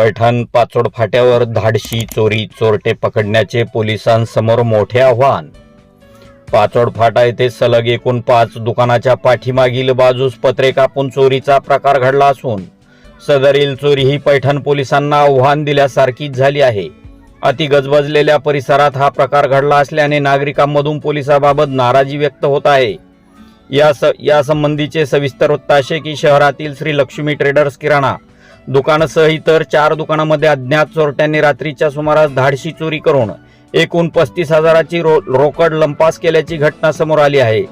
पैठण पाचोड फाट्यावर धाडशी चोरी चोरटे पकडण्याचे पोलिसांसमोर मोठे आव्हान. पाचोड फाटा येथे सलग एकूण पाच दुकानाच्या पाठीमागील बाजूस पत्रे कापून चोरीचा प्रकार घडला असून सदरील चोरी ही पैठण पोलिसांना आव्हान दिल्यासारखीच झाली आहे. अति गजबजलेल्या परिसरात हा प्रकार घडला असल्याने नागरिकांमधून पोलिसाबाबत नाराजी व्यक्त होत आहे. या स यासंबंधीचे सविस्तर वृत्त असे की शहरातील श्री लक्ष्मी ट्रेडर्स किराणा दुकानासह इतर चार दुकानामध्ये अज्ञात चोरट्यांनी रात्रीच्या सुमारास धाडशी चोरी करून एकूण पस्तीस हजाराची रो रोकड लंपास केल्याची घटना समोर आली आहे.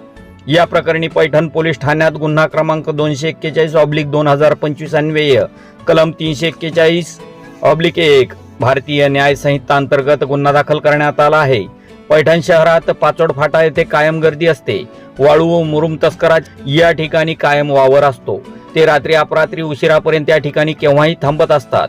या प्रकरणी पैठण पोलीस ठाण्यात गुन्हा क्रमांक दोनशे एक्केचाळीस ऑब्लिक दोन हजार पंचवीस अन्वय कलम तीनशे एक्केचाळीस ऑब्लिक एक भारतीय न्याय संहिता अंतर्गत गुन्हा दाखल करण्यात आला आहे. पैठण शहरात पाचोड फाटा येथे कायम गर्दी असते. वाळू व मुरुम तस्करा या ठिकाणी कायम वावर असतो. ते रात्री अपरात्री उशिरापर्यंत या ठिकाणी केव्हाही थांबत असतात.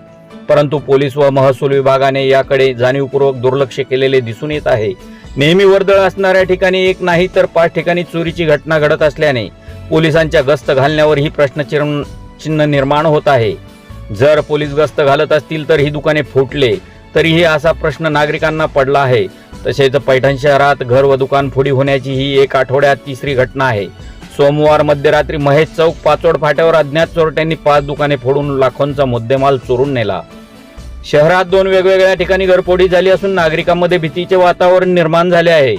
परंतु पोलीस व महसूल विभागाने याकडे जाणीवपूर्वक दुर्लक्ष केलेले दिसून येत आहे. नेहमी वर्दळ असणाऱ्या ठिकाणी एक नाही तर पाच ठिकाणी चोरीची घटना घडत असल्याने पोलिसांच्या गस्त घालण्यावर ही प्रश्नचिन्ह चिन्ह निर्माण होत आहे. जर पोलीस गस्त घालत असतील तर ही दुकाने फुटले तरीही असा प्रश्न नागरिकांना पडला आहे. तसेच पैठण शहरात घर व दुकान फोडी होण्याची ही एक आठवड्यात तिसरी घटना आहे. सोमवार मध्यरात्री महेश चौक पाचोड फाट्यावर अज्ञात चोरट्यांनी पाच दुकाने फोडून लाखोंचा मुद्देमाल चोरून नेला. शहरात दोन वेगवेगळ्या ठिकाणी घरपोडी झाली असून नागरिकांमध्ये भीतीचे वातावरण निर्माण झाले आहे.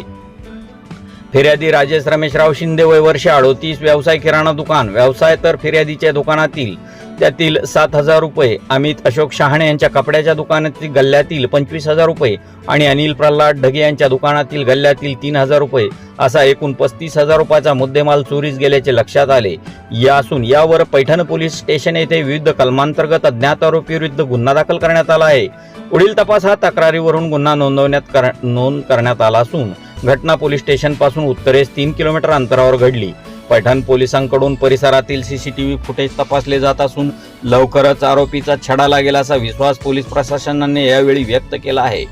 फिर्यादी राजेश रमेशराव शिंदे वय वर्ष अडोतीस व्यवसाय किराणा दुकान व्यवसाय तर फिर्यादीच्या दुकानातील. त्यातील सात हजार रुपये अमित अशोक शहाणे यांच्या कपड्याच्या दुकानातील गल्ल्यातील पंचवीस हजार रुपये आणि अनिल प्रल्हाद ढगे यांच्या दुकानातील गल्ल्यातील तीन हजार रुपये असा एकूण पस्तीस हजार रुपयाचा मुद्देमाल चोरीस गेल्याचे लक्षात आले. या असून यावर पैठण पोलीस स्टेशन येथे विविध कलमांतर्गत अज्ञात आरोपी विरुद्ध गुन्हा दाखल करण्यात आला आहे. पुढील तपास हा तक्रारीवरून गुन्हा नोंदवण्यात कर- नोंद करण्यात आला असून घटना पोलीस स्टेशनपासून उत्तरेस तीन किलोमीटर अंतरावर घडली. पैठण पोलिसांकडून परिसरातील सीसीटीव्ही फुटेज तपासले जात असून लवकरच आरोपीचा छडा लागेल असा विश्वास पोलीस प्रशासनाने यावेळी व्यक्त केला आहे.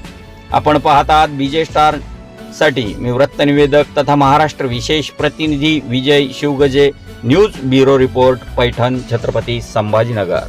आपण पाहत आहात बीजे स्टारसाठी मी वृत्तनिवेदक तथा महाराष्ट्र विशेष प्रतिनिधी Vijay Shivgaje news bureau report Paithan Chhatrapati Sambhajinagar.